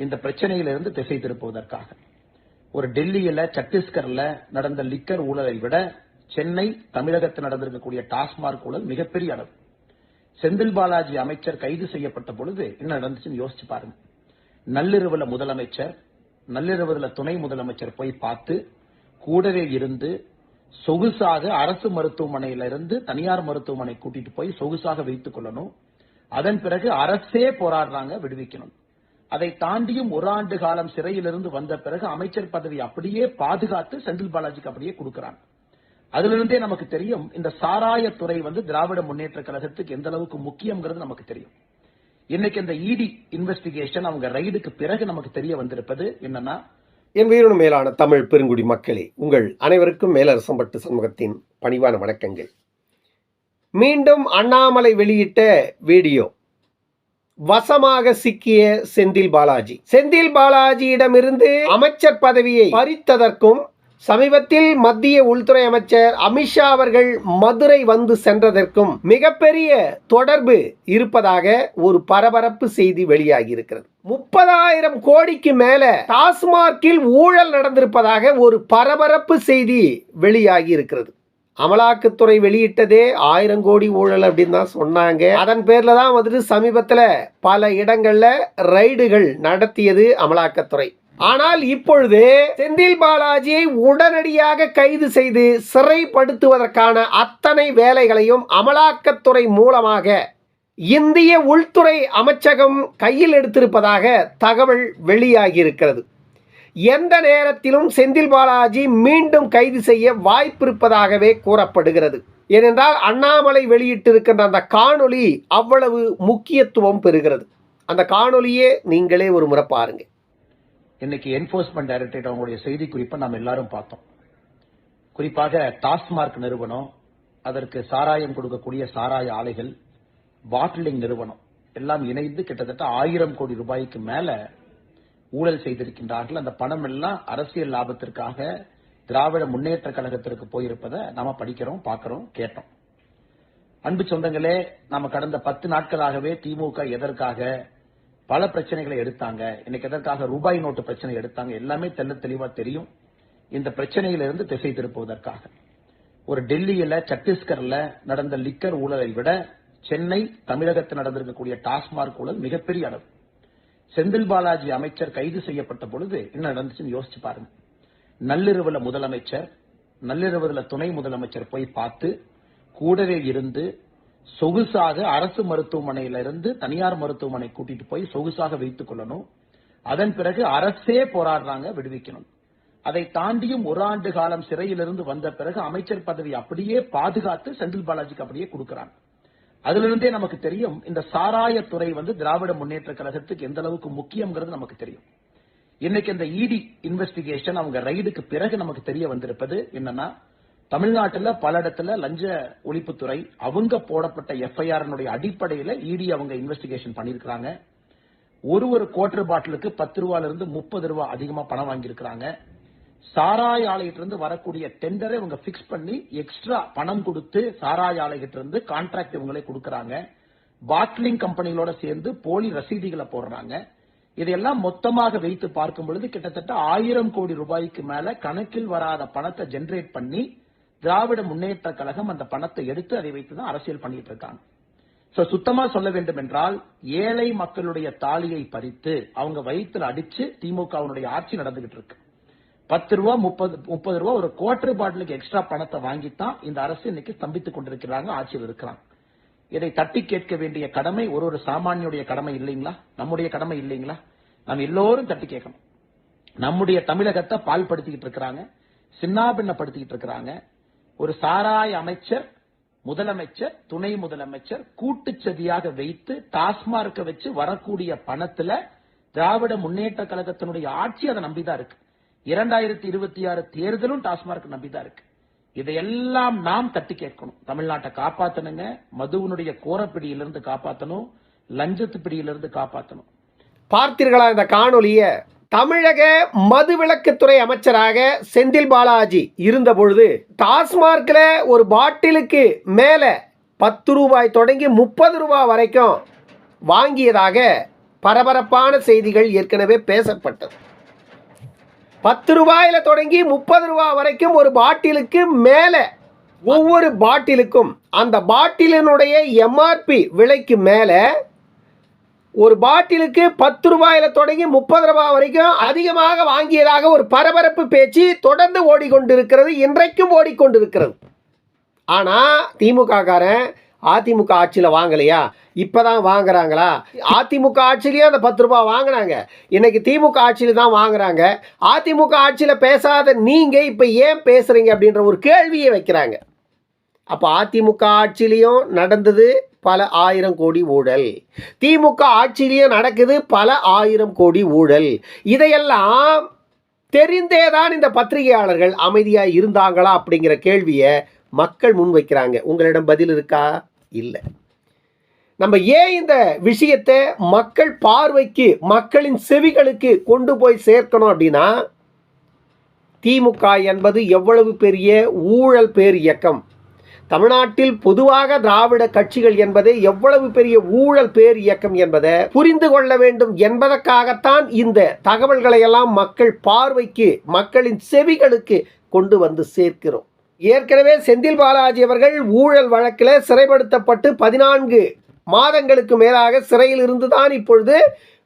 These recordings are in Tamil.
இந்த பிரச்சனையிலிருந்து திசை திருப்புவதற்காக. ஒரு டெல்லியில சத்தீஸ்கர்ல நடந்த லிக்கர் ஊழலை விட சென்னை தமிழகத்தில் நடந்திருக்கக்கூடிய டாஸ்மாக் ஊழல் மிகப்பெரிய அளவு. செந்தில் பாலாஜி அமைச்சர் கைது செய்யப்பட்ட பொழுது என்ன நடந்துச்சுன்னு யோசிச்சு பாருங்க. நள்ளிரவுல முதலமைச்சர் நள்ளிரவுல துணை முதலமைச்சர் போய் பார்த்து கூடவே இருந்து சொகுசாக அரசு மருத்துவமனையில இருந்து தனியார் மருத்துவமனை கூட்டிட்டு போய் சொகுசாக வைத்துக் கொள்ளணும். அதன் பிறகு அரசே போராடுறாங்க விடுவிக்கணும். அதை தாண்டியும் ஒரு ஆண்டு காலம் சிறையிலிருந்து வந்த பிறகு அமைச்சர் பதவி அப்படியே பாதுகாத்து செந்தில் பாலாஜிக்கு அப்படியே கொடுக்கறாங்க அதிலிருந்தே நமக்கு தெரியும் இந்த சாராயத்துறை வந்து திராவிட முன்னேற்ற கழகத்துக்கு எந்த அளவுக்கு முக்கியம்ங்கிறது நமக்கு தெரியும். இன்னைக்கு இந்த இடி இன்வெஸ்டிகேஷன் அவங்க ரைடுக்கு பிறகு நமக்கு தெரிய வந்திருப்பது என்னன்னா என் உயிரின மேலான தமிழ் பெருங்குடி மக்களே உங்கள் அனைவருக்கும் மேலரசம்பட்டு சமூகத்தின் பணிவான வணக்கங்கள். மீண்டும் அண்ணாமலை வெளியிட்ட வீடியோ வசமாக சிக்கிய செந்தில் பாலாஜி. செந்தில் பாலாஜியிடமிருந்து அமைச்சர் பதவியை பறித்ததற்கும் சமீபத்தில் மத்திய உள்துறை அமைச்சர் அமித்ஷா அவர்கள் மதுரை வந்து சென்றதற்கும் மிகப்பெரிய தொடர்பு இருப்பதாக ஒரு பரபரப்பு செய்தி வெளியாகி இருக்கிறது முப்பதாயிரம் கோடிக்கு மேல டாஸ்மார்க்கில் ஊழல் நடந்திருப்பதாக ஒரு பரபரப்பு செய்தி வெளியாகி இருக்கிறது அமலாக்கத்துறை வெளியிட்டதே ஆயிரம் கோடி ஊழல் அப்படின்னு தான் சொன்னாங்க. அதன் பேர்ல தான் வந்துட்டு சமீபத்தில் பல இடங்கள்ல ரைடுகள் நடத்தியது அமலாக்கத்துறை. ஆனால் இப்பொழுது செந்தில் பாலாஜியை உடனடியாக கைது செய்து சிறைப்படுத்துவதற்கான அத்தனை வேலைகளையும் அமலாக்கத்துறை மூலமாக இந்திய உள்துறை அமைச்சகம் கையில் எடுத்திருப்பதாக தகவல் வெளியாகி இருக்கிறது. எந்த நேரத்திலும் செந்தில் பாலாஜி மீண்டும் கைது செய்ய வாய்ப்பிருப்பதாகவே கூறப்படுகிறது. ஏனென்றால் அண்ணாமலை வெளியிட்டிருக்கின்ற அந்த காணொளி அவ்வளவு முக்கியத்துவம் பெறுகிறது. அந்த காணொளியே நீங்களே ஒரு முறை பாருங்க. இன்னைக்கு என்போர்ஸ்மெண்ட் டைரக்டரேட் அவங்களுடைய செய்தி குறிப்பை நாம் எல்லாரும் பார்த்தோம். குறிப்பாக டாஸ்மார்க் நிறுவனம் அதற்கு சாராயம் கொடுக்கக்கூடிய சாராய ஆலைகள் பாட்டிலிங் நிறுவனம் எல்லாம் இணைந்து கிட்டத்தட்ட ஆயிரம் கோடி ரூபாய்க்கு மேல ஊழல் செய்திருக்கின்றார்கள். அந்த பணம் எல்லாம் அரசியல் லாபத்திற்காக திராவிட முன்னேற்ற கழகத்திற்கு போயிருப்பதை நாம படிக்கிறோம் பார்க்கிறோம் கேட்டோம். அன்பு சொந்தங்களே நாம கடந்த பத்து நாட்களாகவே திமுக எதற்காக பல பிரச்சனைகளை எடுத்தாங்க. இன்னைக்கு எதற்காக ரூபாய் நோட்டு பிரச்சனை எடுத்தாங்க. எல்லாமே தெல்ல தெளிவா தெரியும். இந்த பிரச்சனையிலிருந்து திசை திருப்புவதற்காக. ஒரு டெல்லியில சத்தீஸ்கர்ல நடந்த லிக்கர் ஊழலை விட சென்னை தமிழகத்தில் நடந்திருக்கக்கூடிய டாஸ்மாக் ஊழல் மிகப்பெரிய அளவு. செந்தில் பாலாஜி அமைச்சர் கைது செய்யப்பட்ட பொழுது என்ன நடந்துச்சுன்னு யோசிச்சு பாருங்க. நள்ளிரவுல முதலமைச்சர் நள்ளிரவுல துணை முதலமைச்சர் போய் பார்த்து கூடவே இருந்து சொகுசாக அரசு மருத்துவமனையில இருந்து தனியார் மருத்துவமனை கூட்டிட்டு போய் சொகுசாக வைத்துக் கொள்ளணும். அதன் பிறகு அரசே போராடுறாங்க விடுவிக்கணும். அதை தாண்டியும் ஒரு ஆண்டு காலம் சிறையிலிருந்து வந்த பிறகு அமைச்சர் பதவி அப்படியே பாதுகாத்து செந்தில் பாலாஜிக்கு அப்படியே கொடுக்கறாங்க. அதுல இருந்தே நமக்கு தெரியும் இந்த சாராயத்துறை வந்து திராவிட முன்னேற்ற கழகத்துக்கு எந்த அளவுக்கு முக்கியம்ங்கிறது நமக்கு தெரியும். இன்னைக்கு இந்த இடி இன்வெஸ்டிகேஷன் அவங்க ரைடுக்கு பிறகு நமக்கு தெரிய வந்திருப்பது என்னன்னா தமிழ்நாட்டுல பல இடத்துல லஞ்ச ஒழிப்புத்துறை அவங்க போடப்பட்ட எஃப்ஐஆர் அடிப்படையில இடி அவங்க இன்வெஸ்டிகேஷன் பண்ணியிருக்கிறாங்க. ஒரு ஒரு குவார்டர் பாட்டிலுக்கு பத்து ரூபாயிலிருந்து முப்பது ரூபாய் அதிகமா பணம் வாங்கியிருக்கிறாங்க. சாராய ஆலையிட்ட இருந்து வரக்கூடிய டெண்டரை இவங்க பிக்ஸ் பண்ணி எக்ஸ்ட்ரா பணம் கொடுத்து சாராய ஆலைகிட்ட இருந்து கான்ட்ராக்ட் இவங்களே கொடுக்கறாங்க. பாட்லிங் கம்பெனிகளோட சேர்ந்து போலி ரசீதிகளை போடுறாங்க. இதையெல்லாம் மொத்தமாக வைத்து பார்க்கும் பொழுது கிட்டத்தட்ட ஆயிரம் கோடி ரூபாய்க்கு மேல கணக்கில் வராத பணத்தை ஜெனரேட் பண்ணி திராவிட முன்னேற்ற கழகம் அந்த பணத்தை எடுத்து அதை வைத்து தான் அரசியல் பண்ணிட்டு இருக்காங்க. சோ சுத்தமா சொல்ல வேண்டும் என்றால் ஏழை மக்களுடைய தாலியை பறித்து அவங்க வயிற்றுல அடிச்சு திமுகவுடைய ஆட்சி நடந்துகிட்டு இருக்கு. பத்து ரூபா முப்பது முப்பது ரூபா ஒரு குவார்டர் பாட்டிலுக்கு எக்ஸ்ட்ரா பணத்தை வாங்கித்தான் இந்த அரசு இன்னைக்கு ஸ்தம்பித்துக் கொண்டிருக்கிறாங்க ஆட்சியில் இருக்கிறாங்க. இதை தட்டி கேட்க வேண்டிய கடமை ஒரு ஒரு சாமானியுடைய கடமை இல்லைங்களா? நம்முடைய கடமை இல்லைங்களா? நம்ம எல்லோரும் தட்டி கேட்கணும். நம்முடைய தமிழகத்தை பால்படுத்திக்கிட்டு இருக்கிறாங்க சின்னாபின்னப்படுத்திக்கிட்டு இருக்கிறாங்க. ஒரு சாராய அமைச்சர் முதலமைச்சர் துணை முதலமைச்சர் கூட்டுச்சதியாக வைத்து டாஸ்மார்க்க வச்சு வரக்கூடிய பணத்துல திராவிட முன்னேற்ற கழகத்தினுடைய ஆட்சி அதை நம்பிதான் இருக்கு. இரண்டாயிரத்தி இருபத்தி ஆறு தேர்தலும் டாஸ்மார்க் நம்பிதான் இருக்கு. இதையெல்லாம் நாம் தட்டி கேட்கணும் தமிழ்நாட்டை காப்பாத்தணுங்க. மதுவனுடைய கோரப்பிடியிலிருந்து காப்பாத்தணும். லஞ்சத்து பிடியிலிருந்து காப்பாத்தணும். பார்த்தீர்களா இந்த காணொலியை தமிழக மதுவிலக்குத்துறை அமைச்சராக செந்தில் பாலாஜி இருந்தபொழுது டாஸ்மார்க்கில் ஒரு பாட்டிலுக்கு மேலே பத்து ரூபாய் தொடங்கி முப்பது ரூபாய் வரைக்கும் வாங்கியதாக பரபரப்பான செய்திகள் ஏற்கனவே பேசப்பட்டது. பத்து ரூபாயில தொடங்கி முப்பது ரூபாய் வரைக்கும் ஒரு பாட்டிலுக்கு மேலே ஒவ்வொரு பாட்டிலுக்கும் அந்த பாட்டிலினுடைய எம்ஆர்பி விலைக்கு மேலே ஒரு பாட்டிலுக்கு பத்து ரூபாயில தொடங்கி முப்பது ரூபாய் வரைக்கும் அதிகமாக வாங்கியதாக ஒரு பரபரப்பு பேச்சு தொடர்ந்து ஓடிக்கொண்டிருக்கிறது இன்றைக்கும் ஓடிக்கொண்டிருக்கிறது. ஆனால் திமுக காரன் அதிமுக ஆட்சியில் வாங்கலையா? இப்பதான் வாங்குறாங்களா? அதிமுக ஆட்சியிலேயே அந்த பத்து ரூபா வாங்கினாங்க. இன்னைக்கு திமுக ஆட்சியில் தான் வாங்குறாங்க. அதிமுக ஆட்சியில் பேசாத நீங்கள் இப்போ ஏன் பேசுறீங்க அப்படின்ற ஒரு கேள்வியை வைக்கிறாங்க. அப்போ அதிமுக ஆட்சியிலையும் நடந்தது பல ஆயிரம் கோடி ஊழல். திமுக ஆட்சியிலையும் நடக்குது பல ஆயிரம் கோடி ஊழல். இதையெல்லாம் தெரிந்தே தான் இந்த பத்திரிகையாளர்கள் அமைதியாக இருந்தாங்களா அப்படிங்கிற கேள்வியை மக்கள் முன்வைக்கிறாங்க. உங்களிடம் பதில் இருக்கா? இல்லை. நம்ம ஏன் இந்த விஷயத்தை மக்கள் பார்வைக்கு மக்களின் செவிகளுக்கு கொண்டு போய் சேர்க்கணும் அப்படின்னா திமுக என்பது எவ்வளவு பெரிய ஊழல் பேர் இயக்கம். தமிழ்நாட்டில் பொதுவாக திராவிட கட்சிகள் என்பது எவ்வளவு பெரிய ஊழல் பேர் இயக்கம் என்பதை புரிந்து கொள்ள வேண்டும் என்பதற்காகத்தான் இந்த தகவல்களை எல்லாம் மக்கள் பார்வைக்கு மக்களின் செவிகளுக்கு கொண்டு வந்து சேர்க்கிறோம். ஏற்கனவே செந்தில் பாலாஜி அவர்கள் ஊழல் வழக்கில் சிறைப்படுத்தப்பட்டு பதினான்கு மாதங்களுக்கு மேலாக சிறையில் இருந்துதான் இப்பொழுது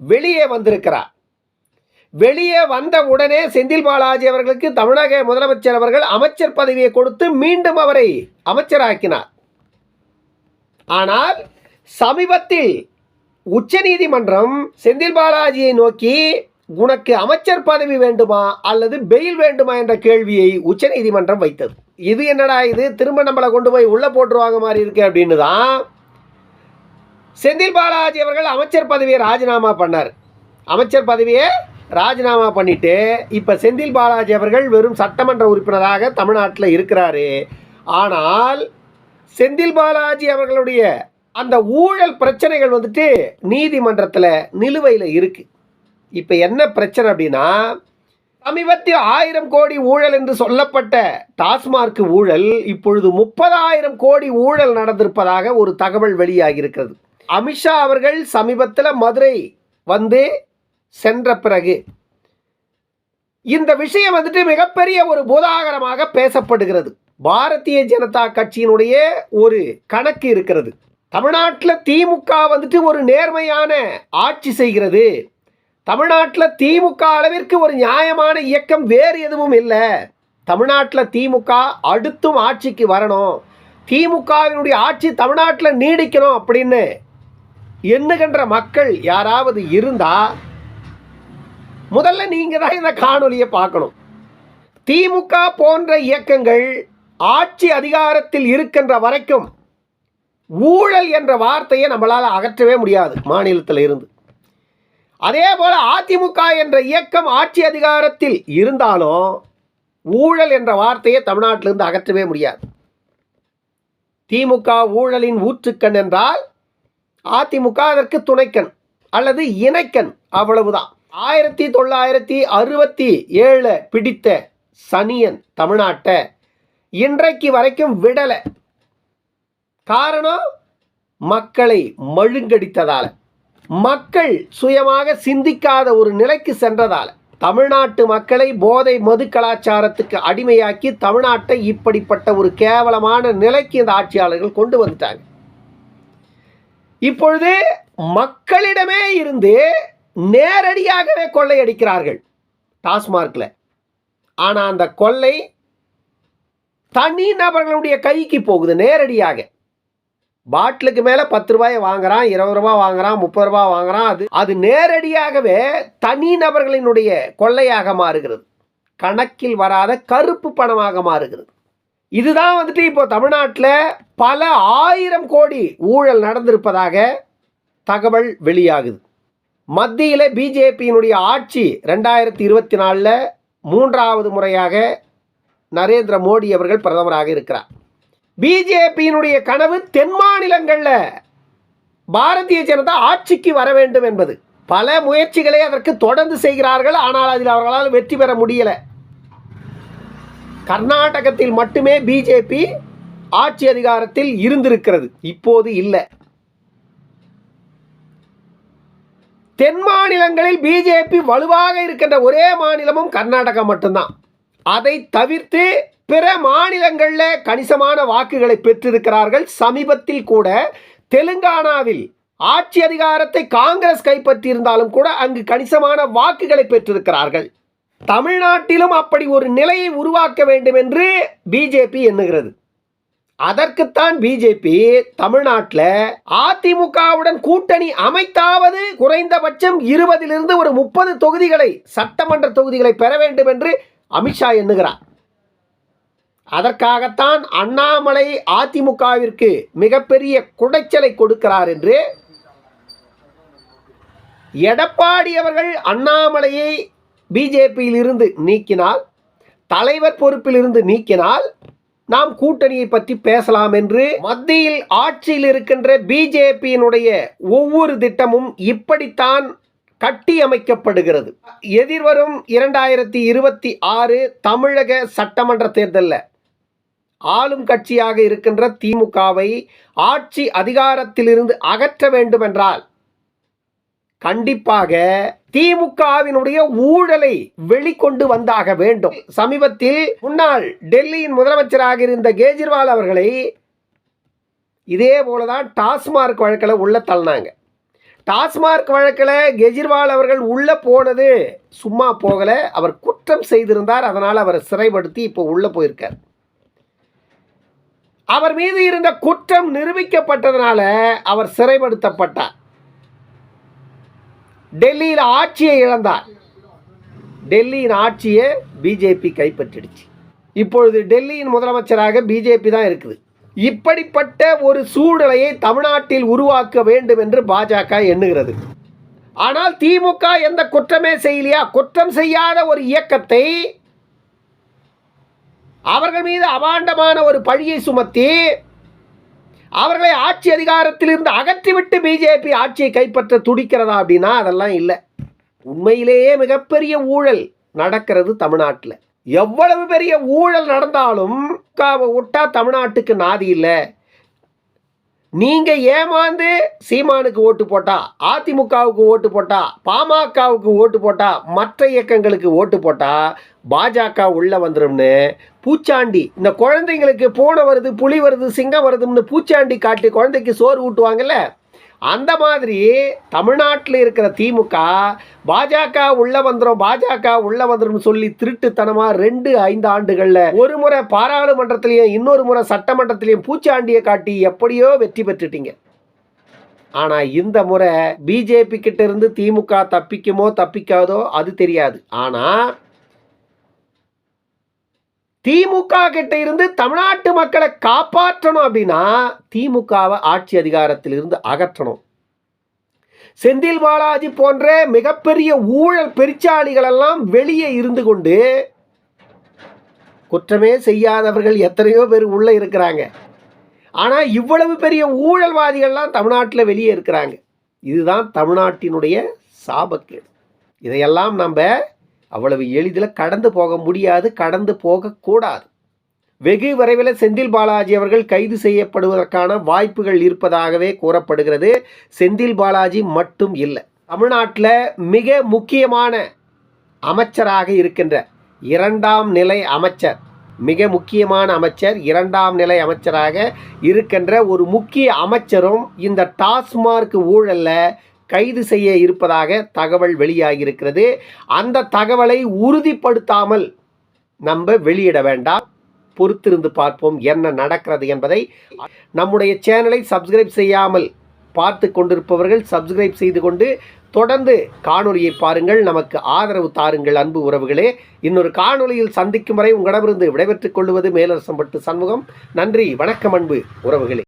வெளியே வந்திருக்கிறார். வெளியே வந்த உடனே செந்தில் பாலாஜி அவர்களுக்கு தமிழக முதலமைச்சர் அவர்கள் அமைச்சர் பதவியை கொடுத்து மீண்டும் அவரை அமைச்சராக்கினார். ஆனால் சமீபத்தில் உச்சநீதிமன்றம் செந்தில் பாலாஜியை நோக்கி உனக்கு அமைச்சர் பதவி வேண்டுமா அல்லது பெயில் வேண்டுமா என்ற கேள்வியை உச்சநீதிமன்றம் வைத்தது. இது என்னடா இது? திரும்ப நம்மளை கொண்டு போய் உள்ளே போட்டுருவாங்க மாதிரி இருக்கு அப்படின்னு தான் செந்தில் பாலாஜி அவர்கள் அமைச்சர் பதவியை ராஜினாமா பண்ணார். அமைச்சர் பதவியை ராஜினாமா பண்ணிட்டு இப்போ செந்தில் பாலாஜி அவர்கள் வெறும் சட்டமன்ற உறுப்பினராக தமிழ்நாட்டில் இருக்கிறாரு. ஆனால் செந்தில் பாலாஜி அவர்களுடைய அந்த ஊழல் பிரச்சனைகள் வந்துட்டு நீதிமன்றத்தில் நிலுவையில் இருக்குது இப்போ என்ன பிரச்சனை அப்படின்னா சமீபத்தில் ஆயிரம் கோடி ஊழல் என்று சொல்லப்பட்ட டாஸ்மார்க் ஊழல் இப்பொழுது முப்பதாயிரம் கோடி ஊழல் நடந்திருப்பதாக ஒரு தகவல் வெளியாகியிருக்கிறது. அமித்ஷா அவர்கள் சமீபத்தில் மதுரை வந்து சென்ற பிறகு இந்த விஷயம் வந்துட்டு மிகப்பெரிய ஒரு பூதாகரமாக பேசப்படுகிறது. பாரதிய ஜனதா கட்சியினுடைய ஒரு கணக்கு இருக்கிறது. தமிழ்நாட்டில் திமுக வந்துட்டு ஒரு நேர்மையான ஆட்சி செய்கிறது. தமிழ்நாட்டில் திமுக அளவிற்கு ஒரு நியாயமான இயக்கம் வேறு எதுவும் இல்லை. தமிழ்நாட்டில் திமுக அடுத்தும் ஆட்சிக்கு வரணும். திமுகவினுடைய ஆட்சி தமிழ்நாட்டில் நீடிக்கணும் அப்படின்னு எண்ணுகின்ற மக்கள் யாராவது இருந்தா முதல்ல நீங்க தான் இந்த காணொலியை பார்க்கணும். திமுக போன்ற இயக்கங்கள் ஆட்சி அதிகாரத்தில் இருக்கின்ற வரைக்கும் ஊழல் என்ற வார்த்தையை நம்மளால் அகற்றவே முடியாது மாநிலத்தில் இருந்து அதே போல அதிமுக என்ற இயக்கம் ஆட்சி அதிகாரத்தில் இருந்தாலும் ஊழல் என்ற வார்த்தையை தமிழ்நாட்டிலிருந்து அகற்றவே முடியாது. திமுக ஊழலின் ஊற்றுக்கண் என்றால் அதிமுக அதற்கு துணைக்கண் அல்லது இணைக்கண் அவ்வளவுதான். ஆயிரத்தி தொள்ளாயிரத்தி அறுபத்தி ஏழு பிடித்த சனியன் தமிழ்நாட்டை இன்றைக்கு வரைக்கும் விடலை. காரணம் மக்களை மழுங்கடித்ததால். மக்கள் சுயமாக சிந்திக்காத ஒரு நிலைக்கு சென்றதால் தமிழ்நாட்டு மக்களை போதை மது கலாச்சாரத்துக்கு அடிமையாக்கி தமிழ்நாட்டை இப்படிப்பட்ட ஒரு கேவலமான நிலைக்கு இந்த ஆட்சியாளர்கள் கொண்டு வந்துட்டாங்க. இப்பொழுது மக்களிடமே இருந்து நேரடியாகவே கொள்ளையடிக்கிறார்கள் டாஸ்மார்க்கில் ஆனால் அந்த கொள்ளை தனி நபர்களுடைய கைக்கு போகுது நேரடியாக. பாட்டிலுக்கு மேலே பத்து ரூபாயை வாங்குறான் இருபது ரூபாய் வாங்குறான் முப்பது ரூபாய் வாங்குறான். அது அது நேரடியாகவே தனி நபர்களினுடைய கொள்ளையாக மாறுகிறது. கணக்கில் வராத கருப்பு பணமாக மாறுகிறது. இதுதான் வந்துட்டு இப்போ தமிழ்நாட்டில் பல ஆயிரம் கோடி ஊழல் நடந்திருப்பதாக தகவல் வெளியாகுது. மத்தியில் பிஜேபியினுடைய ஆட்சி ரெண்டாயிரத்தி இருபத்தி நாலில் மூன்றாவது முறையாக நரேந்திர மோடி அவர்கள் பிரதமராக இருக்கிறார். பிஜேபியினுடைய கனவு தென் மாநிலங்களில் பாரதிய ஜனதா ஆட்சிக்கு வர வேண்டும் என்பது. பல முயற்சிகளை அதற்கு தொடர்ந்து செய்கிறார்கள். ஆனால் அதில் அவர்களால் வெற்றி பெற முடியலை. கர்நாடகத்தில் மட்டுமே பிஜேபி ஆட்சி அதிகாரத்தில் இருந்திருக்கிறது. இப்போது இல்லை. தென் மாநிலங்களில் பிஜேபி வலுவாக இருக்கின்ற ஒரே மாநிலமும் கர்நாடகா மட்டும்தான். அதை தவிர்த்து பிற மாநிலங்களில் கணிசமான வாக்குகளை பெற்றிருக்கிறார்கள். சமீபத்தில் கூட தெலுங்கானாவில் ஆட்சி அதிகாரத்தை காங்கிரஸ் கைப்பற்றியிருந்தாலும் கூட அங்கு கணிசமான வாக்குகளை பெற்றிருக்கிறார்கள். தமிழ்நாட்டிலும் அப்படி ஒரு நிலையை உருவாக்க வேண்டும் என்று பிஜேபி எண்ணுகிறது. அதற்குத்தான் பிஜேபி தமிழ்நாட்டில் அதிமுகவுடன் கூட்டணி அமைத்தாவது குறைந்தபட்சம் இருபதிலிருந்து ஒரு முப்பது தொகுதிகளை சட்டமன்ற தொகுதிகளை பெற வேண்டும் என்று அமித்ஷா எண்ணுகிறார். அதற்காகத்தான் அண்ணாமலை அதிமுகவிற்கு மிகப்பெரிய குடைச்சலை கொடுக்கிறார் என்று எடப்பாடி அவர்கள் அண்ணாமலையை பிஜேபியில் இருந்து நீக்கினால் தலைவர் பொறுப்பில் இருந்து நீக்கினால் நாம் கூட்டணியை பற்றி பேசலாம் என்று மத்தியில் ஆட்சியில் இருக்கின்ற பிஜேபியினுடைய ஒவ்வொரு திட்டமும் இப்படித்தான் கட்டி அமைக்கப்படுகிறது. எதிர்வரும் இரண்டாயிரத்தி இருபத்தி ஆறு தமிழக சட்டமன்ற தேர்தலில். ஆளும் கட்சியாக இருக்கின்ற திமுகவை ஆட்சி அதிகாரத்திலிருந்து அகற்ற வேண்டுமென்றால் கண்டிப்பாக திமுகவினுடைய ஊழலை வெளிக்கொண்டு வந்தாக வேண்டும். சமீபத்தில் முன்னாள் டெல்லியின் முதலமைச்சராக இருந்த கேஜ்ரிவால் அவர்களை இதே போலதான் டாஸ்மார்க் வழக்கில் உள்ள தள்ளினாங்க. டாஸ்மார்க் வழக்கில் கெஜ்ரிவால் அவர்கள் உள்ள போனது சும்மா போகலை. அவர் குற்றம் செய்திருந்தார். அதனால் அவரை சிறைப்படுத்தி இப்போ உள்ளே போயிருக்கார். அவர் மீது இருந்த குற்றம் நிரூபிக்கப்பட்டதனால அவர் சிறைப்படுத்தப்பட்டார். டெல்லியில் ஆட்சியை இழந்தார். டெல்லியின் ஆட்சியை பிஜேபி கைப்பற்றிடுச்சு. இப்பொழுது டெல்லியின் முதலமைச்சராக பிஜேபி தான் இருக்குது. இப்படிப்பட்ட ஒரு சூழ்நிலையை தமிழ்நாட்டில் உருவாக்க வேண்டும் என்று பாஜக எண்ணுகிறது. ஆனால் திமுக எந்த குற்றமே செய்யலையா? குற்றம் செய்யாத ஒரு இயக்கத்தை அவர்கள் மீது அபாண்டமான ஒரு பழியை சுமத்தி அவர்களை ஆட்சி அதிகாரத்திலிருந்து அகற்றிவிட்டு பிஜேபி ஆட்சியை கைப்பற்ற துடிக்கிறதா அப்படின்னா அதெல்லாம் இல்லை. உண்மையிலேயே மிகப்பெரிய ஊழல் நடக்கிறது தமிழ்நாட்டில். எவ்வளவு பெரிய ஊழல் நடந்தாலும் காவை விட்டா தமிழ்நாட்டுக்கு நாதி இல்லை. நீங்கள் ஏமாந்து சீமானுக்கு ஓட்டு போட்டா அதிமுகவுக்கு ஓட்டு போட்டா பாமகவுக்கு ஓட்டு போட்டா மற்ற இயக்கங்களுக்கு ஓட்டு போட்டா பாஜக உள்ளே வந்துடும்னு பூச்சாண்டி. இந்த குழந்தைங்களுக்கு பூனை வருது புலி வருது சிங்கம் வருதுன்னு பூச்சாண்டி காட்டி குழந்தைக்கு சோறு ஊட்டுவாங்கல்ல? அந்த மாதிரி தமிழ்நாட்டில் இருக்கிற திமுக பாஜக உள்ள வந்துடும் பாஜக உள்ள வந்துடும் சொல்லி திருட்டுத்தனமாக ரெண்டு ஐந்து ஆண்டுகளில் ஒரு முறை பாராளுமன்றத்திலையும் இன்னொரு முறை சட்டமன்றத்திலையும் பூச்சாண்டியை காட்டி எப்படியோ வெற்றி பெற்றுட்டீங்க. ஆனால் இந்த முறை பிஜேபி கிட்ட இருந்து திமுக தப்பிக்குமோ தப்பிக்காதோ அது தெரியாது. ஆனால் திமுக கிட்ட இருந்து தமிழ்நாட்டு மக்களை காப்பாற்றணும் அப்படின்னா திமுகவை ஆட்சி அதிகாரத்தில் இருந்து அகற்றணும். செந்தில் பாலாஜி போன்ற மிகப்பெரிய ஊழல் பெருச்சாளிகள் எல்லாம் வெளியே இருந்து கொண்டு குற்றமே செய்யாதவர்கள் எத்தனையோ பேர் உள்ளே இருக்கிறாங்க. ஆனால் இவ்வளவு பெரிய ஊழல்வாதிகள்லாம் தமிழ்நாட்டில் வெளியே இருக்கிறாங்க. இதுதான் தமிழ்நாட்டினுடைய சாபக்கேடு. இதையெல்லாம் நம்ம அவ்வளவு எளிதில் கடந்து போக முடியாது கடந்து போகக்கூடாது வெகு விரைவில் செந்தில் பாலாஜி அவர்கள் கைது செய்யப்படுவதற்கான வாய்ப்புகள் இருப்பதாகவே கூறப்படுகிறது. செந்தில் பாலாஜி மட்டும் இல்லை தமிழ்நாட்டில் மிக முக்கியமான அமைச்சராக இருக்கின்ற இரண்டாம் நிலை அமைச்சர் மிக முக்கியமான அமைச்சர் இரண்டாம் நிலை அமைச்சராக இருக்கின்ற ஒரு முக்கிய அமைச்சரும் இந்த டாஸ்மார்க் ஊழலில் கைது செய்ய இருப்பதாக தகவல் வெளியாகியிருக்கிறது. அந்த தகவலை உறுதிப்படுத்தாமல் நம்ம வெளியிட வேண்டாம். பொறுத்திருந்து பார்ப்போம் என்ன நடக்கிறது என்பதை. நம்முடைய சேனலை சப்ஸ்கிரைப் செய்யாமல் பார்த்து கொண்டிருப்பவர்கள் சப்ஸ்கிரைப் செய்து கொண்டு தொடர்ந்து காணொலியை பாருங்கள். நமக்கு ஆதரவு தாருங்கள் அன்பு உறவுகளே. இன்னொரு காணொலியில் சந்திக்கும் வரை உங்களிடமிருந்து விடைபெற்றுக் கொள்வது மேலரசம்பட்டு சண்முகம். நன்றி வணக்கம் அன்பு உறவுகளே.